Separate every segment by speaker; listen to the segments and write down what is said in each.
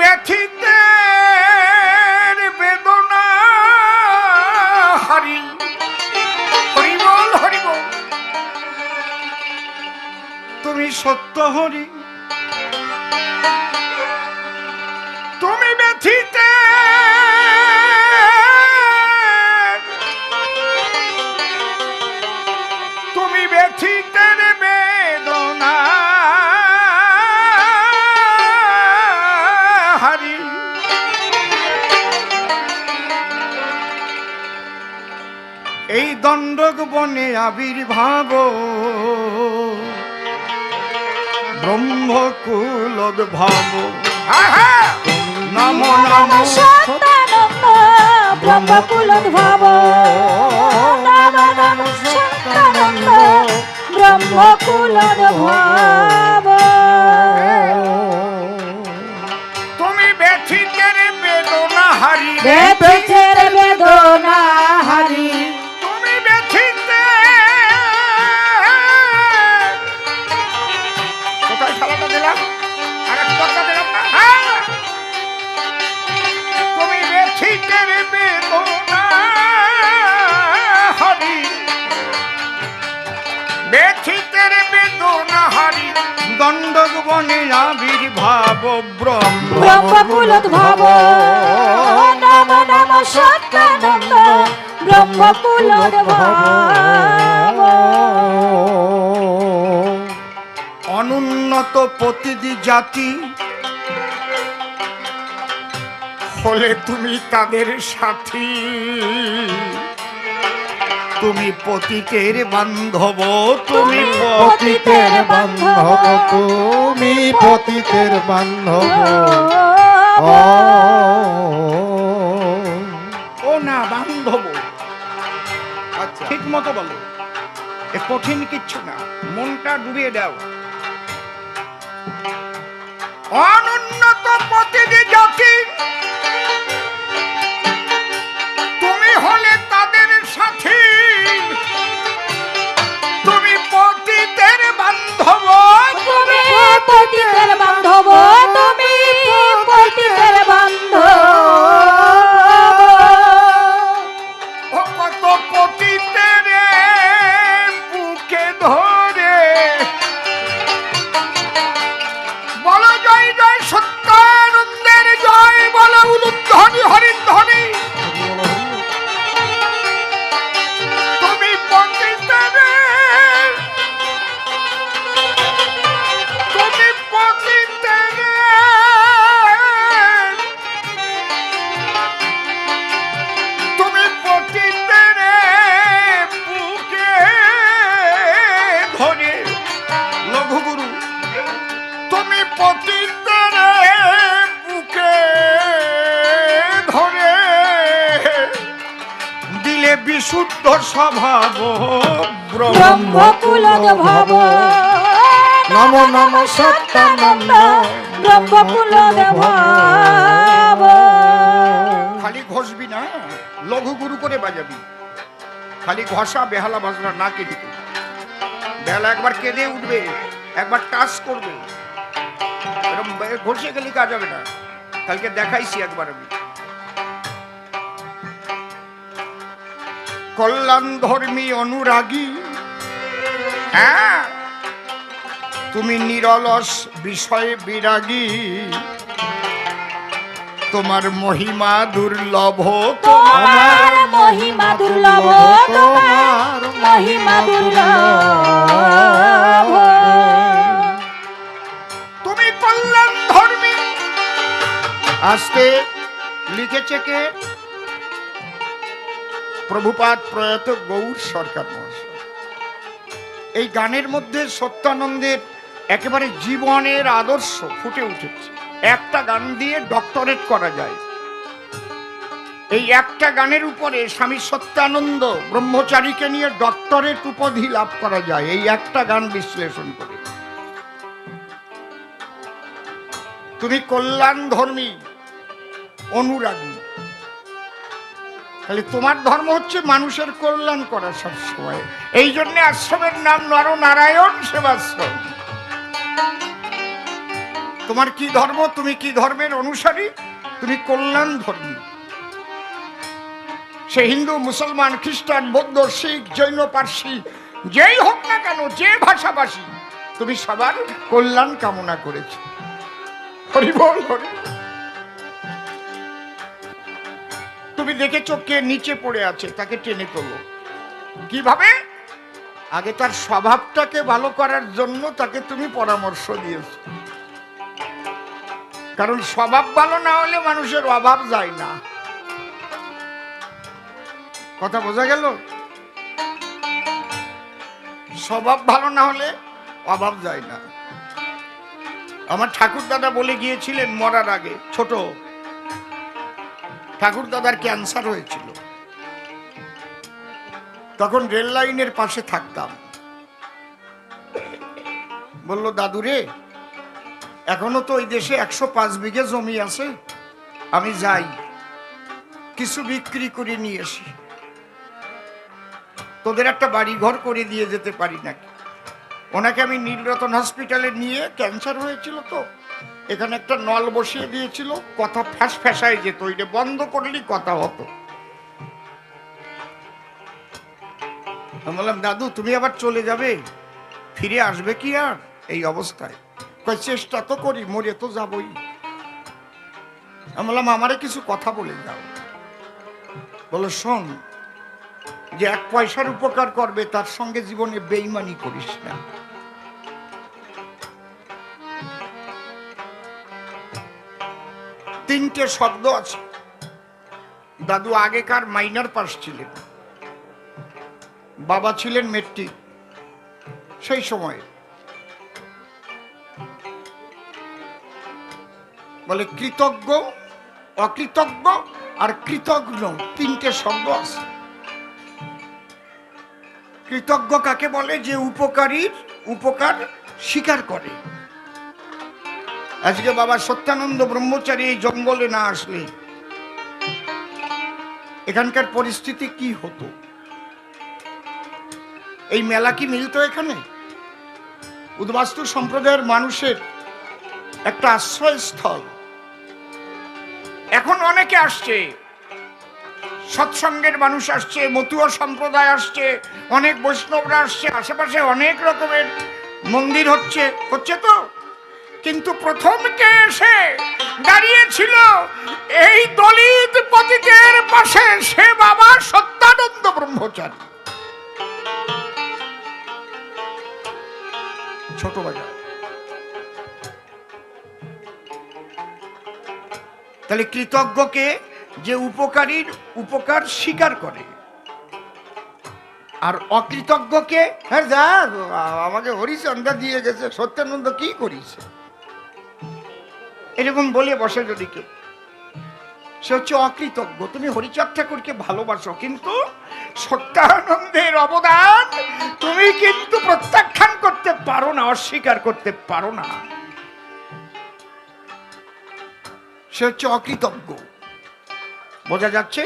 Speaker 1: ব্যথিতে বেদনা হারি হরিবল হরিবল তুমি সত্য হরি। দণ্ডক বনে আবির্ভাব। ব্রহ্মকুলোদ্ভাব। নম নম।
Speaker 2: সত্যানন্দ ব্রহ্মকুলোদ্ভব। নাম নাম সত্যানন্দ ব্রহ্মকুলোদ্ভব।
Speaker 1: তুমি ব্যথিতের বেদনা হারি
Speaker 2: ব্যথিতের বেদনা
Speaker 1: বনে আবির্ভাব ব্রহ্ম।
Speaker 2: ব্রহ্মকুলোদ্ভব। নাম নাম সত্যানন্দ। ব্রহ্মকুলোদ্ভব।
Speaker 1: অনুন্নত প্রতিদি জাতি। হলে তুমি তাদের সাথী। তুমি পতিতের বান্ধব তুমি
Speaker 3: পতিতের বান্ধব তুমি পতিতের বান্ধব। ও
Speaker 1: ও না বান্ধব।
Speaker 3: আচ্ছা।
Speaker 1: ঠিক মতো বলো। এ কঠিন কিচ্ছু না মনটা ডুবিয়ে দাও। অনুন্নত প্রতিটি জাতি তুমি পতিতের
Speaker 2: ব্রহ্মকুলোদ্ভব নম নম সত্যানন্দ। ব্রহ্মকুলোদ্ভব
Speaker 1: খালি ঘষবি না লঘু গুরু করে বাজাবি। খালি ঘষা বেহালা বাজনা না কেঁদে বেহালা একবার কেঁদে উঠবে একবার টাচ করবে। এরকম ঘষে গেলে কাজ হবে না। কালকে দেখাইছি একবার আমি। কল্যাণ ধর্মী অনুরাগী হ্যাঁ? তুমি নিরলস বিষয়ে বিরাগী। তোমার মহিমা দুর্লভ
Speaker 2: তোমার মহিমা দুর্লভ তোমার মহিমা দুর্লভ।
Speaker 1: তুমি কল্যাণ ধর্মী আজকে লিখেছে কে? প্রভুপাত প্রয়াত গৌর সরকার মহাশয়। এই গানের মধ্যে সত্যানন্দের একেবারে জীবনের আদর্শ ফুটে উঠেছে। একটা গান দিয়ে ডক্টরেট করা যায়। এই একটা গানের উপরে স্বামী সত্যানন্দ ব্রহ্মচারীকে নিয়ে ডক্টরেট উপাধি লাভ করা যায়। এই একটা গান বিশ্লেষণ করে। তুমি কল্যাণ ধর্মী অনুরাগী তাহলে তোমার ধর্ম হচ্ছে মানুষের কল্যাণ করা সব সময়। এই জন্য আশ্রমের নাম নরনারায়ণ সেবাশ্রম। তোমার কি ধর্ম? তুমি কি ধর্মের অনুসারী? তুমি কল্যাণ ধর্মী। সে হিন্দু, মুসলমান, খ্রিস্টান, বৌদ্ধ, শিখ, জৈন, পার্সি, যেই হোক না কেন, যে ভাষাভাষী, তুমি সবার কল্যাণ কামনা করেছ। হরি বল, হরি তুমি দেখেছ কে নিচে পড়ে আছে? তাকে টেনে তোলো। কীভাবে? আগে তার স্বভাবটাকে ভালো করার জন্য তাকে তুমি পরামর্শ দিয়েছ। কারণ স্বভাব ভালো না হলে মানুষের অভাব যায় না। কথা বোঝা গেল? স্বভাব ভালো না হলে অভাব যায় না। আমার ঠাকুর দাদা বলে গিয়েছিলেন মরার আগে, ছোট ঠাকুর দাদার ক্যান্সার হয়েছিল? তখন রেল লাইনের পাশে থাকতাম। বলল দাদু রে এখনও তো ওই দেশে একশো পাঁচ বিঘে জমি আছে। আমি যাই। কিছু বিক্রি করে নিয়ে আসি। তোদের একটা বাড়ি ঘর করে দিয়ে যেতে পারি নাকি? ওনাকে আমি নীলরতন হসপিটালে নিয়ে ক্যান্সার হয়েছিল তো। এখানে একটা নল বসিয়ে দিয়েছিল, কথা ফ্যাস ফ্যাসায় যেত, ওইটা বন্ধ করলেই কথা হতো। বললাম, দাদু, তুমি আবার চলে যাবে? ফিরে আসবে কি আর এই অবস্থায়? কয়, চেষ্টা তো করি, মরে তো যাবই। আমি বললাম, আমারে কিছু কথা বলে যাও বলো শোন, যে এক পয়সার উপকার করবে, তার সঙ্গে জীবনে বেইমানি করিস না। তিনটে শব্দ আছে। দাদু আগেকার মাইনার পাস ছিলেন। বাবা ছিলেন মেট্রিক। সেই সময়ে। বলে কৃতজ্ঞ, অকৃতজ্ঞ আর কৃতজ্ঞ তিনটে শব্দ আছে। কৃতজ্ঞ কাকে বলে? যে উপকারীর উপকার স্বীকার করে। আজকে বাবা সত্যানন্দ ব্রহ্মচারী এই জঙ্গলে না আসলে এখানকার পরিস্থিতি কি হতো? এই মেলা কি মিলতো এখানে? উদ্বাস্তু সম্প্রদায়ের মানুষের একটা আশ্রয়স্থল। এখন অনেকে আসছে। সৎসঙ্গের মানুষ আসছে, মতুয়া সম্প্রদায় আসছে, অনেক বৈষ্ণবরা আসছে, আশেপাশে অনেক রকমের মন্দির হচ্ছে। হচ্ছে তো? কিন্তু প্রথম কে এসে দাঁড়িয়েছিল? এই দলিত পতিতের পাশে সে বাবা সত্যানন্দ ব্রহ্মচারী। ছোট বাজার। তাহলে কৃতজ্ঞকে যে উপকারীর উপকার স্বীকার করে। আর অকৃতজ্ঞকে হ্যাঁ যা, আমাকে হরিচন্দা দিয়ে গেছে। সত্যানন্দ কি করিস এরকম বলে বসে যদি কেউ। সে হচ্ছে অকৃতজ্ঞ। তুমি হরিচাঁদ ঠাকুরকে ভালোবাসো, কিন্তু সত্যানন্দের অবদান তুমি কিন্তু প্রত্যাখ্যান করতে পারো না, অস্বীকার করতে পারো না। সে হচ্ছে অকৃতজ্ঞ। বোঝা যাচ্ছে?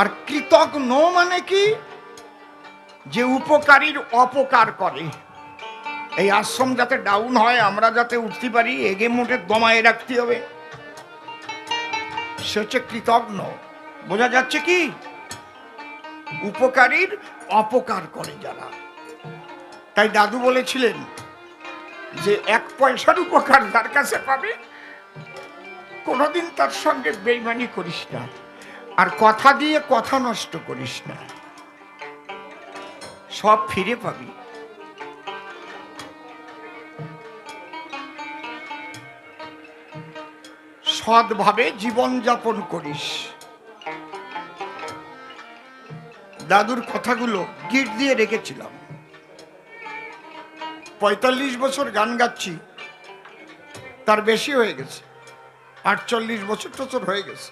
Speaker 1: আর কৃতজ্ঞ মানে কি? যে উপকারীর অপকার করে। এই আশ্রম যাতে ডাউন হয়, আমরা যাতে উঠতে পারি, এগে মোটে দমায় রাখতে হবে। সে হচ্ছে কৃতজ্ঞ বোঝা যাচ্ছে কি? উপকারীর অপকার করে যারা। তাই দাদু বলেছিলেন যে, এক পয়সার উপকার যার কাছে পাবে, কোনোদিন তার সঙ্গে বেইমানি করিস না। আর কথা দিয়ে কথা নষ্ট করিস না। সব ফিরে পাবি। সৎভাবে জীবনযাপন করিস। দাদুর কথাগুলো গিট দিয়ে রেখেছিলাম। পঁয়তাল্লিশ বছর গান গাচ্ছি, তার বেশি হয়ে গেছে। আটচল্লিশ বছর টছর হয়ে গেছে।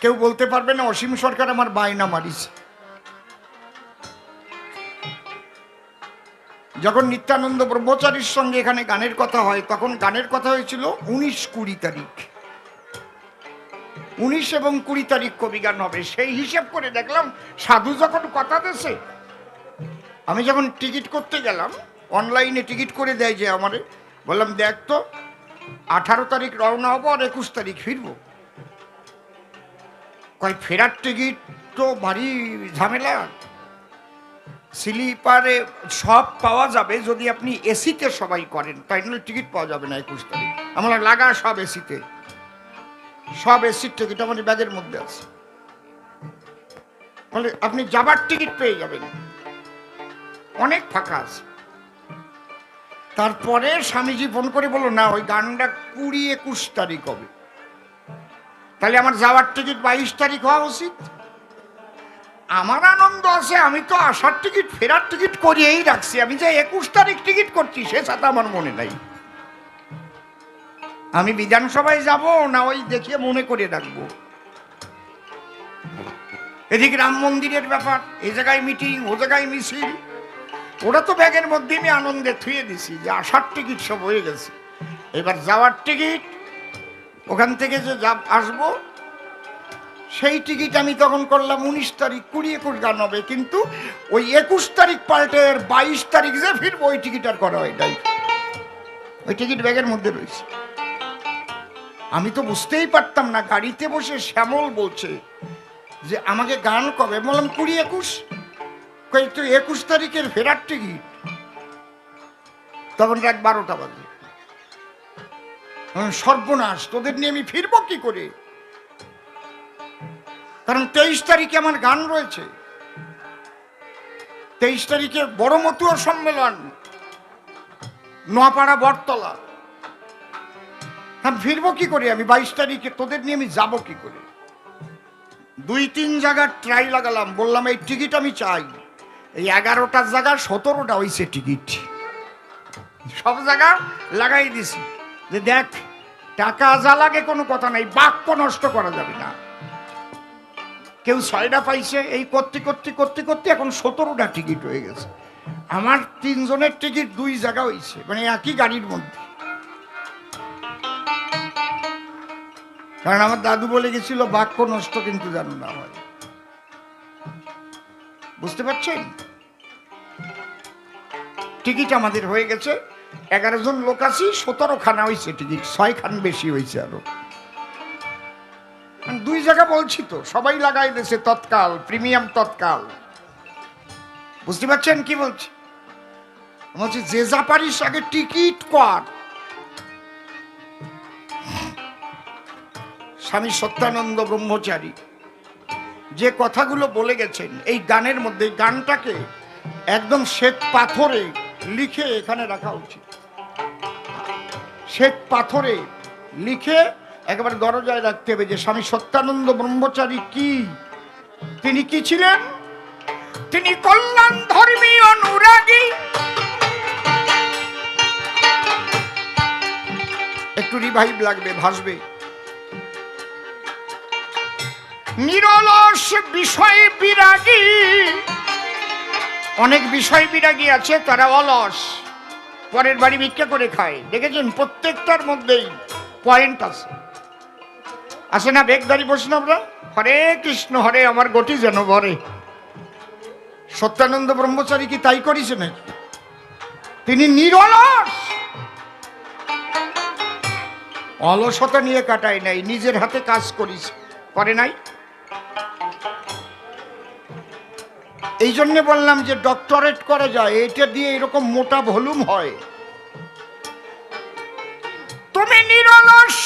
Speaker 1: কেউ বলতে পারবে না, অসীম সরকার আমার বায়না মারিছে। যখন নিত্যানন্দ ব্রহ্মচারীর সঙ্গে এখানে গানের কথা হয়, তখন গানের কথা হয়েছিল উনিশ কুড়ি তারিখ। উনিশ এবং কুড়ি তারিখ কবি গান হবে। সেই হিসেব করে দেখলাম সাধু যখন কথা দেশে আমি যখন টিকিট করতে গেলাম, অনলাইনে টিকিট করে দেয় যে আমারে, বললাম, দেখ তো, আঠারো তারিখ রওনা হব আর একুশ তারিখ ফিরবো। কয়, ফেরার টিকিট তো ভারী ঝামেলা। স্লিপারে সব পাওয়া যাবে যদি আপনি এসিতে সবাই করেন, তাই জন্য টিকিট পাওয়া যাবে না একুশ তারিখ। আমরা লাগা সব এসিতে। সব এসির টিকিট আমাদের ব্যাগের মধ্যে আছে। বলে আপনি যাবার টিকিট পেয়ে যাবেন। অনেক ফাঁকা আছে। তারপরে স্বামীজি ফোন করে বলল, না, ওই গানটা কুড়ি একুশ তারিখ হবে। তাহলে আমার যাওয়ার টিকিট বাইশ তারিখ হওয়া উচিত? আমার আনন্দ আছে, আমি তো আসার টিকিট, ফেরার টিকিট করিয়েই রাখছি। আমি যে একুশ তারিখ টিকিট করছি, সে সাথে আমার মনে নাই। আমি বিধানসভায় যাব, না ওই দেখিয়ে মনে করে রাখব। এদিকে রাম মন্দিরের ব্যাপার, এ জায়গায় মিটিং ও জায়গায় মিছিল। ওরা তো ব্যাগের মধ্যে আমি আনন্দে থুয়ে দিছি যে আসার টিকিট সব হয়ে গেছে। এবার যাওয়ার টিকিট, ওখান থেকে যে যাব আসব সেই টিকিট আমি তখন করলাম উনিশ তারিখ, কুড়ি একুশ গান হবে কিন্তু ওই একুশ তারিখ পাল্টে বাইশ তারিখ যে ফিরবো, ওই টিকিট আর করা হয় ওই টিকিট ব্যাগের মধ্যে রয়েছে। আমি তো বুঝতেই পারতাম না, গাড়িতে বসে শ্যামল বলছে যে আমাকে গান কবে? বললাম, কুড়ি একুশ। তো একুশ তারিখের ফেরার টিকিট তখন রাত বারোটা বাজে। সর্বনাশ, তোদের নিয়ে আমি ফিরবো কি করে? কারণ তেইশ তারিখে আমার গান রয়েছে। তেইশ তারিখে বড় মতুয়া সম্মেলন, নোয়াপাড়া বটতলা। আমি ফিরবো কি করে? আমি বাইশ তারিখে তোদের নিয়ে আমি যাব কি করে? দুই তিন জায়গার ট্রাই লাগালাম, বললাম, এই টিকিট আমি চাই। এই এগারোটার জায়গা, সতেরোটা হয়েছে টিকিট। সব জায়গা লাগাই দিছি। যে দেখ, টাকা যা লাগে কোনো কথা নাই, বাক্য নষ্ট করা যাবে না। কেউ ছয়টা পাইছে, এই করতে করতে করতে করতে এখন সতেরোটা টিকিট হয়ে গেছে। আমার তিনজনের টিকিট দুই জায়গা হয়েছে মানে একই গাড়ির মধ্যে। কারণ আমার দাদু বলে গেছিল, বাক্য নষ্ট কিন্তু জানো না হয়। বুঝতে পারছেন? টিকিট আমাদের হয়ে গেছে, এগারো জন লোক আছি সতেরো খানা হয়েছে টিকিট ছয় খান বেশি হয়েছে আরও। দুই জায়গা বলছি তো, সবাই লাগাই দিয়েছে তৎকাল, প্রিমিয়াম তৎকাল। বুঝতে পারছেন কি বলছি? বলছি, যে যা পারিস আগে টিকিট কর। স্বামী সত্যানন্দ ব্রহ্মচারী যে কথাগুলো বলে গেছেন, এই গানের মধ্যে গানটাকে একদম শ্বেত পাথরে লিখে এখানে রাখা উচিত। শ্বেত পাথরে লিখে একেবারে দরজায় রাখতে হবে যে স্বামী সত্যানন্দ ব্রহ্মচারী কি? তিনি কি ছিলেন? তিনি কল্যাণ ধর্মী অনুরাগী। একটু রিভাইভ লাগবে, ভাসবে। নিরলস বিষয় বিরাগী। অনেক বিষয় বিরাগী আছে, তারা অলস। পরের বাড়ি ভিক্ষা করে খায়। দেখেছেন? প্রত্যেকটার মধ্যেই পয়েন্ট আছে। আছে না বেগদারি বৈষ্ণবরা হরে কৃষ্ণ, হরে আমার গতি যেন ভরে। সত্যানন্দ ব্রহ্মচারী কি তাই করিছে নাকি তিনি নিরলস। অলসতা নিয়ে কাটায় নাই, নিজের হাতে কাজ করিস করে নাই। এই জন্যে বললাম যে ডক্টরেট করা যায়, এটা দিয়ে এরকম মোটা ভলিউম হয়। তুমি নিরলস।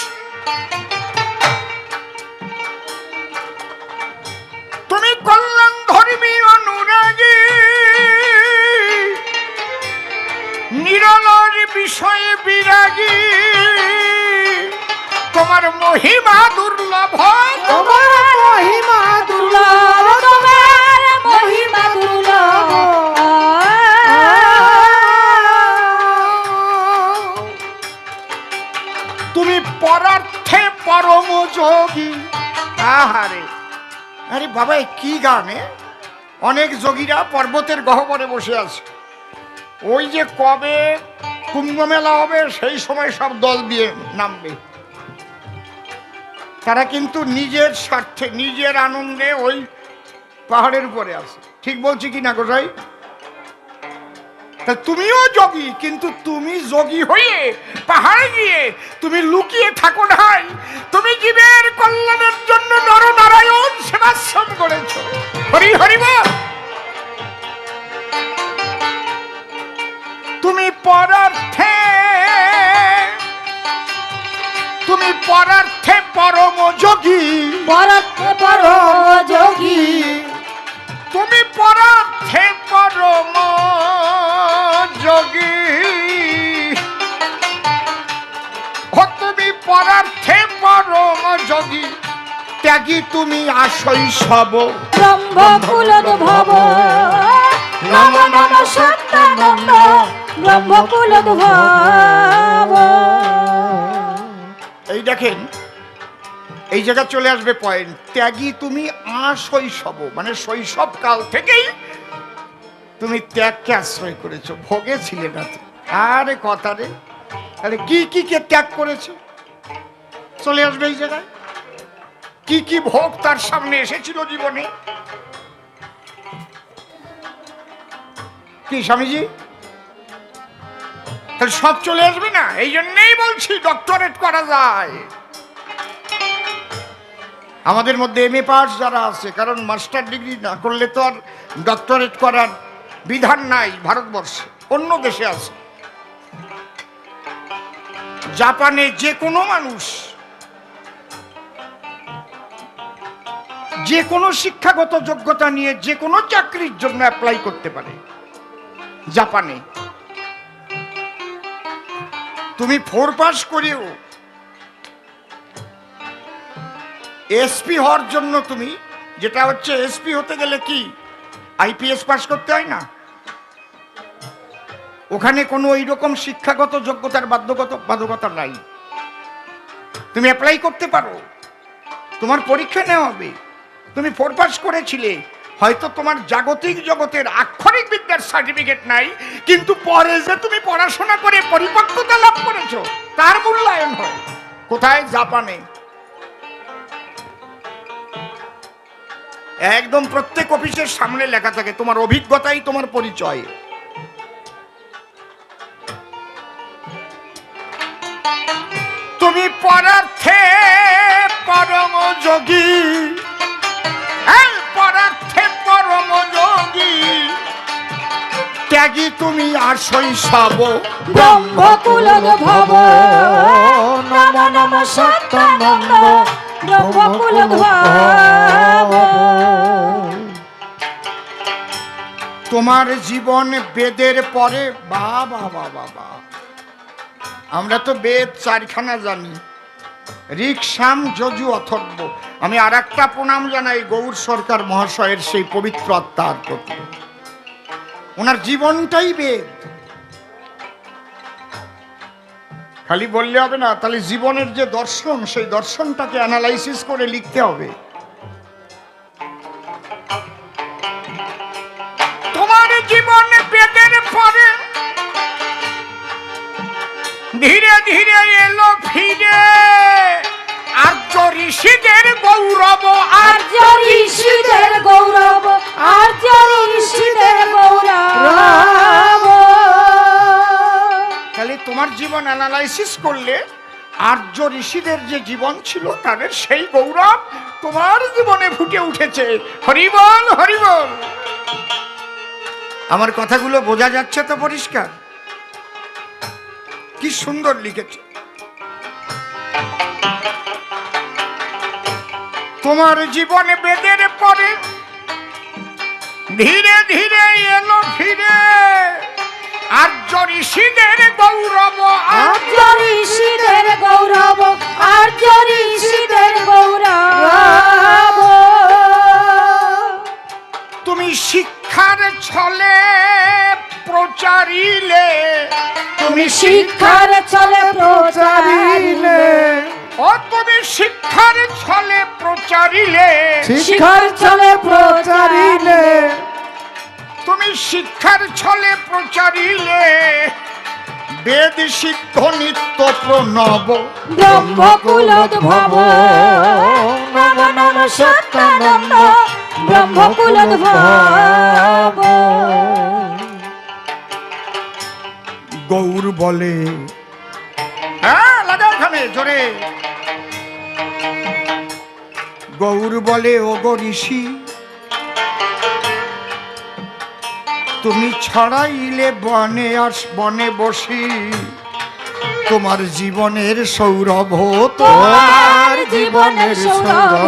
Speaker 1: বিষয়ে বিরাগী। তোমার মহিমা দুর্লভ।
Speaker 2: তোমার মহিমা দুর্লভ। তোমার মহিমা দুর্লভ।
Speaker 1: তুমি পরার্থে পরম যোগী। আহারে। আরে বাবা কি গানে অনেক যোগীরা পর্বতের গহ্বরে বসে আছে। ওই যে কবে কুম্ভ মেলা হবে, সেই সময় সব দল দিয়ে নামবে। তারা কিন্তু নিজের স্বার্থে, নিজের আনন্দে ওই পাহাড়ের উপরে আছে। ঠিক বলছি কি না গোসাই? তুমিও যোগী, কিন্তু তুমি যোগী হয়ে পাহাড়ে গিয়ে তুমি লুকিয়ে থাকো নাই সব
Speaker 2: ব্রহ্ম কুলোদ্ভব নম নম সত্যানন্দ ব্রহ্ম কুলোদ্ভব
Speaker 1: এই দেখেন এই জায়গা চলে আসবে পয়েন্ট ত্যাগী তুমি আশৈশব মানে শৈশব কাল থেকেই তুমি ত্যাগকে আশ্রয় করেছ ভোগে ছিলে না। আরে কথা রে আরে কি কি কে ত্যাগ করেছে? চলে আসবে এই জায়গায়। কি কি ভোগ তার সামনে এসেছিল জীবনে? কি স্বামীজি? তাহলে সব চলে আসবে না? এই জন্যেই বলছি ডক্টরেট করা যায়। আমাদের মধ্যে এম এ পাস যারা আছে, কারণ মাস্টার ডিগ্রি না করলে তো আর ডক্টরেট করার বিধান নাই ভারতবর্ষে, অন্য দেশে আছে। জাপানে যে কোনো মানুষ যে কোনো শিক্ষাগত যোগ্যতা নিয়ে যে কোনো চাকরির জন্য অ্যাপ্লাই করতে পারে। জাপানে। তুমি ফোর পাস করেও এসপি হওয়ার জন্য তুমি যেটা হচ্ছে এসপি হতে গেলে কি আইপিএস পাস করতে হয় না? ওখানে কোনো ওই রকম শিক্ষাগত যোগ্যতার বাধ্যগত বাধ্যকতা নাই। তুমি অ্যাপ্লাই করতে পারো। তোমার পরীক্ষা নেওয়া হবে। তুমি ফোর পাস করেছিলে। হয়তো তোমার জাগতিক জগতের আক্ষরিক বিদ্যার সার্টিফিকেট নাই, কিন্তু পরে যে তুমি পড়াশোনা করে পরিপক্কতা লাভ করেছ, তার মূল্যায়ন হয়। কোথায়? জাপানে। একদম প্রত্যেক অফিসের সামনে লেখা থাকে, তোমার অভিজ্ঞতাই তোমার পরিচয়। তুমি পরার্থে পরম যোগী যোগী ত্যাগী তুমি আর শৈশব
Speaker 2: ব্রহ্ম কুলোদ্ভব নম নম সত্যানন্দ। ব্রহ্ম কুলোদ্ভব
Speaker 1: তোমার জীবন বেদের পরে বাবা বাবা বা। আমরা তো বেদ চারখানা জানি। রিকসাম যজু অথর্ব। আমি আর একটা প্রণাম জানাই গৌর সরকার মহাশয়ের সেই পবিত্র আত্মার প্রতি। ওনার জীবনটাই বেদ। খালি বললে হবে না, তাহলে জীবনের যে দর্শন, সেই দর্শনটাকে অ্যানালাইসিস করে লিখতে হবে। তোমার জীবন বেদের পরে ধীরে ধীরে এলো ফিরে। আর্য ঋষিদের গৌরব
Speaker 2: আর্য ঋষিদের গৌরব আর্য ঋষিদের গৌরব।
Speaker 1: তাহলে তোমার জীবন অ্যানালাইসিস করলে আর্য ঋষিদের যে জীবন ছিল তাদের সেই গৌরব তোমার জীবনে ফুটে উঠেছে। হরিবল হরিবল আমার কথাগুলো বোঝা যাচ্ছে তো পরিষ্কার? কি সুন্দর লিখেছে। তোমার জীবনে বেদের পরে ধীরে ধীরে এলো ফিরে। আর্য ঋষিদের গৌরব
Speaker 2: আর্য ঋষিদের গৌরব আর্য ঋষিদের গৌরব।
Speaker 1: তুমি শিক্ষার ছলে প্রচারিলে।
Speaker 2: তুমি শিক্ষার চলে প্রচারিলে।
Speaker 1: ও তুমি শিক্ষার ছলে প্রচারিলে।
Speaker 2: শিক্ষার চলে প্রচারিলে।
Speaker 1: তুমি শিক্ষার ছলে প্রচারিলে। বেদ সিদ্ধ নিত্য প্রণব।
Speaker 2: ব্রহ্মকুলোদ্ভব নম নম সত্যানন্দ ব্রহ্মকুলোদ্ভব
Speaker 1: গৌর বলে। হ্যাঁ জোরে। গৌর বলে ও গো ঋষি তুমি ছড়াইলে বনে আস বনে বসি। তোমার জীবনের সৌরভ
Speaker 2: তোমার জীবনের সৌরভ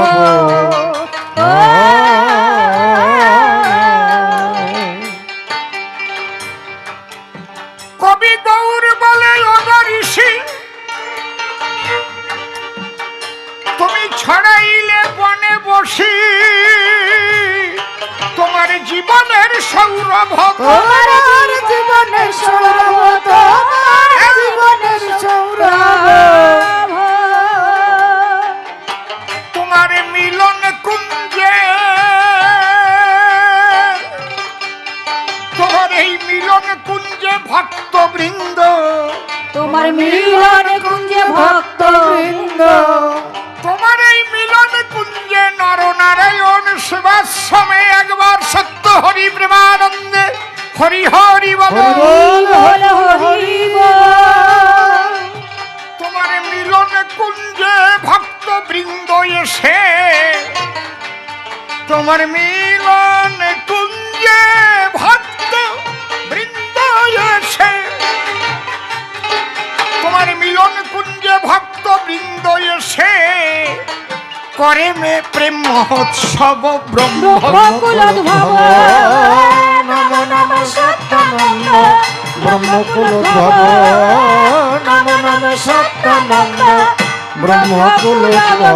Speaker 1: ছড়াইলে বনে বসি। তোমার জীবনের সৌরভ
Speaker 2: তোমার জীবনের সৌরভ তোমার জীবনের সৌরভ।
Speaker 1: তোমার মিলন কুঞ্জে তোমার এই মিলন কুঞ্জে ভক্ত বৃন্দ
Speaker 2: তোমার মিলন কুঞ্জে ভক্ত
Speaker 1: সেবাশ্রমে একবার সত্য হরি প্রেমানন্দে হরি হরি বল। তোমার মিলন কুঞ্জে ভক্ত বৃন্দ এসে তোমার মিলন কুঞ্জে করে মে প্রেম মহোৎসব ব্রহ্ম
Speaker 2: ব্রহ্মকুলোদ্ভব নম নম সত্যানন্দ
Speaker 3: ব্রহ্মকুলোদ্ভব নম নম সত্যানন্দ ব্রহ্মকুলোদ্ভব